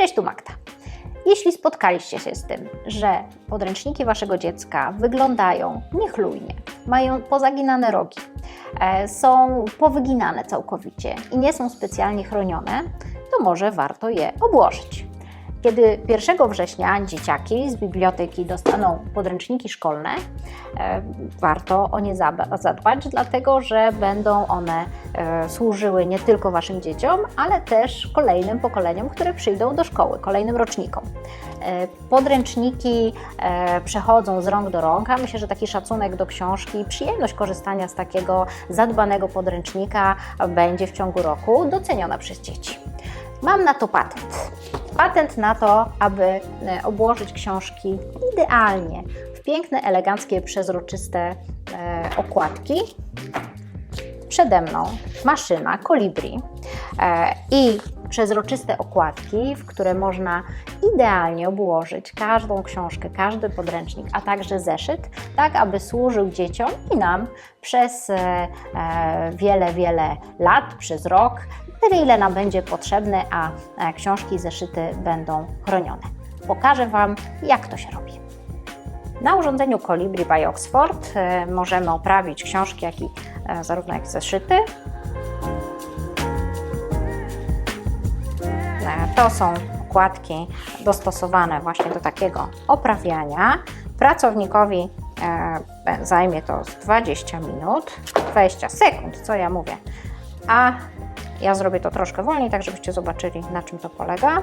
Cześć, tu Magda. Jeśli spotkaliście się z tym, że podręczniki waszego dziecka wyglądają niechlujnie, mają pozaginane rogi, e, są powyginane całkowicie i nie są specjalnie chronione, to może warto je obłożyć. Kiedy 1 września dzieciaki z biblioteki dostaną podręczniki szkolne, e, warto o nie zadbać, dlatego że będą one służyły nie tylko Waszym dzieciom, ale też kolejnym pokoleniom, które przyjdą do szkoły, kolejnym rocznikom. E, Podręczniki e, przechodzą z rąk do rąk, a myślę, że taki szacunek do książki, przyjemność korzystania z takiego zadbanego podręcznika będzie w ciągu roku doceniona przez dzieci. Mam na to patent. Patent na to, aby e, obłożyć książki idealnie w piękne, eleganckie, przezroczyste e, okładki. Przede mną maszyna Colibri e, i przezroczyste okładki, w które można idealnie obłożyć każdą książkę, każdy podręcznik, a także zeszyt, tak aby służył dzieciom i nam przez e, e, wiele, wiele lat, przez rok, tyle ile nam będzie potrzebne, a książki i zeszyty będą chronione. Pokażę Wam, jak to się robi. Na urządzeniu Colibri by Oxford możemy oprawić książki, jak i, zarówno jak zeszyty. E, To są okładki dostosowane właśnie do takiego oprawiania. Pracownikowi e, zajmie to z 20 minut, 20 sekund, co ja mówię. A ja zrobię to troszkę wolniej, tak żebyście zobaczyli, na czym to polega.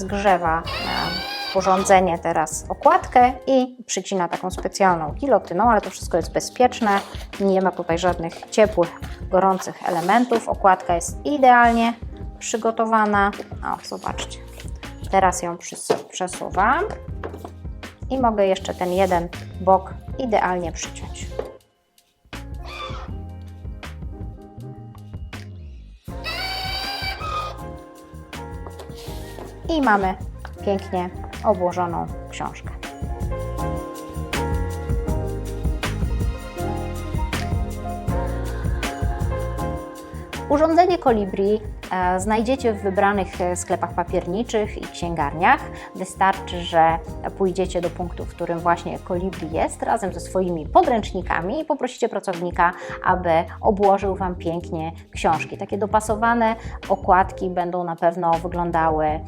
zgrzewa e, urządzenie teraz okładkę i przycina taką specjalną gilotyną, ale to wszystko jest bezpieczne. Nie ma tutaj żadnych ciepłych, gorących elementów. Okładka jest idealnie przygotowana. O, zobaczcie. Teraz ją przesuwam i mogę jeszcze ten jeden bok idealnie przyciąć. i mamy pięknie obłożoną książkę. Urządzenie Kolibri e, znajdziecie w wybranych e, sklepach papierniczych i księgarniach. Wystarczy, że pójdziecie do punktu, w którym właśnie Kolibri jest, razem ze swoimi podręcznikami i poprosicie pracownika, aby obłożył Wam pięknie książki. Takie dopasowane okładki będą na pewno wyglądały e,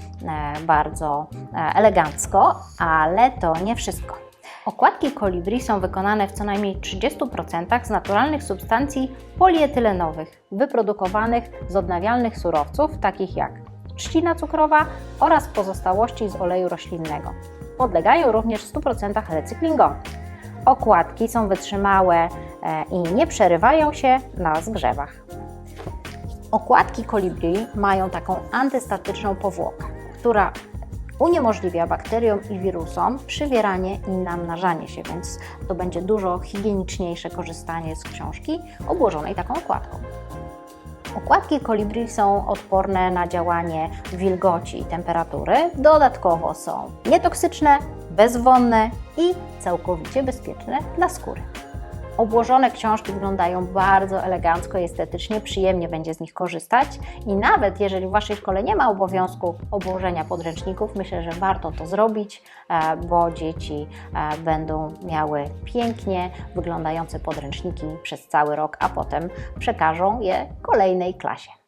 bardzo elegancko, ale to nie wszystko. Okładki kolibri są wykonane w co najmniej 30% z naturalnych substancji polietylenowych, wyprodukowanych z odnawialnych surowców, takich jak trzcina cukrowa oraz pozostałości z oleju roślinnego. Podlegają również w 100% recyklingowi. Okładki są wytrzymałe e, i nie przerywają się na zgrzewach. Okładki kolibri mają taką antystatyczną powłokę, która uniemożliwia bakteriom i wirusom przywieranie i namnażanie się, więc to będzie dużo higieniczniejsze korzystanie z książki obłożonej taką okładką. Okładki kolibri są odporne na działanie wilgoci i temperatury. Dodatkowo są nietoksyczne, bezwonne i całkowicie bezpieczne dla skóry. Obłożone książki wyglądają bardzo elegancko i estetycznie, przyjemnie będzie z nich korzystać i nawet jeżeli w Waszej szkole nie ma obowiązku obłożenia podręczników, myślę, że warto to zrobić, e, bo dzieci e, będą miały pięknie wyglądające podręczniki przez cały rok, a potem przekażą je kolejnej klasie.